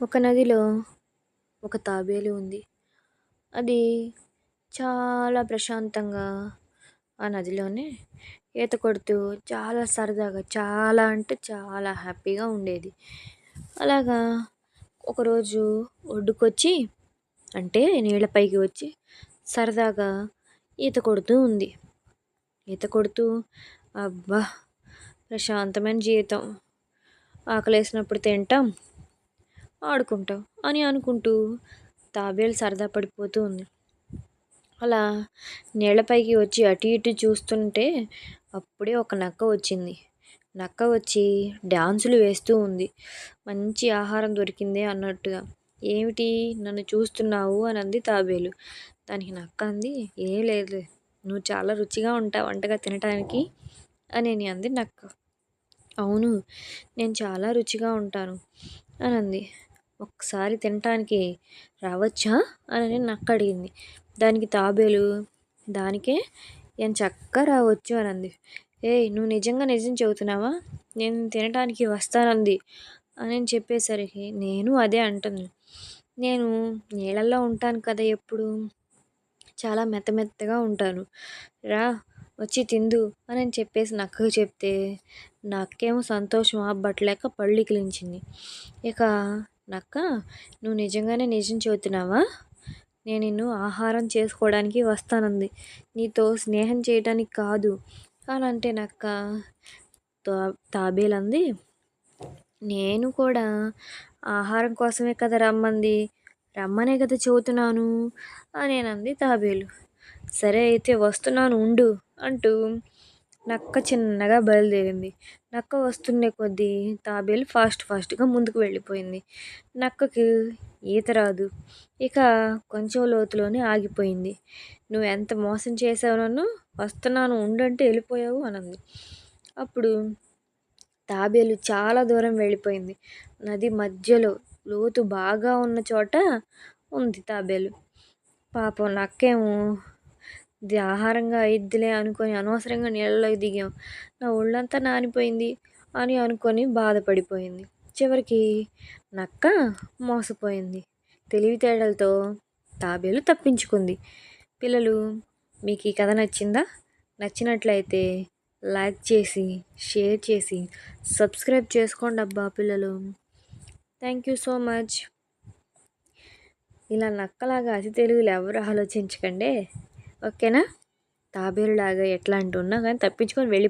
ఒక నదిలో ఒక తాబేలు ఉంది. అది చాలా ప్రశాంతంగా ఆ నదిలోనే ఈత కొడుతూ చాలా సరదాగా చాలా అంటే చాలా హ్యాపీగా ఉండేది. అలాగా ఒకరోజు ఒడ్డుకొచ్చి అంటే నీళ్ళపైకి వచ్చి సరదాగా ఈత కొడుతూ ఉంది. ఈత కొడుతూ అబ్బా! ప్రశాంతమైన జీవితం. ఆకలేసినప్పుడు తింటాం. ఆడుకుంటావు అని అనుకుంటూ తాబేలు సరదా పడిపోతూ ఉంది. అలా నీళ్ళపైకి వచ్చి అటు ఇటు చూస్తుంటే అప్పుడే ఒక నక్క వచ్చింది. నక్క వచ్చి డ్యాన్సులు వేస్తూ ఉంది. మంచి ఆహారం దొరికిందే అన్నట్టుగా. ఏమిటి నన్ను చూస్తున్నావు అని అంది తాబేలు. దానికి నక్క అంది ఏం లేదు నువ్వు చాలా రుచిగా ఉంటావు వంటగా తినటానికి అని అంది నక్క. అవును నేను చాలా రుచిగా ఉంటాను అని అంది ఒకసారి తినటానికి రావచ్చా? అని నక్క అడిగింది దానికి తాబేలు దానికే నేను చక్కగా రావచ్చు అని అంది ఏయ్ నువ్వు నిజంగా నిజం చెబుతున్నావా? నేను తినటానికి వస్తానంది అని చెప్పేసరికి నేను అదే అంటుంది. నేను నీళ్ళల్లో ఉంటాను కదా ఎప్పుడు? చాలా మెత్త మెత్తగా ఉంటాను. రా వచ్చి తిందు అని చెప్పేసి నక్కకు చెప్తే నక్కేమో సంతోషం ఆపట్లేక పళ్ళికిలించింది. ఇక నక్క నువ్వు నిజంగానే నిజం చెబుతున్నావా? నేను నిన్ను ఆహారం చేసుకోవడానికి వస్తానంది. నీతో స్నేహం చేయడానికి కాదు. అని అంటే నక్క తా తాబేలంది. నేను కూడా ఆహారం కోసమే కదా రమ్మంది. రమ్మనే కదా చెబుతున్నాను అనేనంది తాబేలు. సరే అయితే వస్తున్నాను ఉండు అంటూ నక్క చిన్నగా బయలుదేరింది. నక్క వస్తుండే కొద్దీ తాబేలు ఫాస్ట్ ఫాస్ట్గా ముందుకు వెళ్ళిపోయింది. నక్కకి ఈత రాదు. ఇక కొంచెం లోతులోనే ఆగిపోయింది. నువ్వు ఎంత మోసం చేసావు నన్ను? వస్తున్నాను ఉండంటే వెళ్ళిపోయావు అనంది. అప్పుడు తాబేలు చాలా దూరం వెళ్ళిపోయింది. నది మధ్యలో లోతు బాగా ఉన్న చోట ఉంది తాబేలు. పాపం నక్కేమో ఇది ఆహారంగా అయిద్దిలే అనుకొని అనవసరంగా నీళ్ళలోకి దిగాం. నా ఒళ్ళంతా నానిపోయింది అని అనుకొని బాధపడిపోయింది. చివరికి నక్క మోసపోయింది. తెలివితేటలతో తాబేలు తప్పించుకుంది. పిల్లలు మీకు ఈ కథ నచ్చిందా? నచ్చినట్లయితే లైక్ చేసి షేర్ చేసి సబ్స్క్రైబ్ చేసుకోండి అబ్బా పిల్లలు. Thank you so much. ఇలా నక్కలాగా అతి తెలుగులు ఎవరు ఆలోచించకండి. ఓకేనా? తాబేలులాగా ఎట్లాంటి ఉన్నా కానీ తప్పించుకొని వెళ్ళి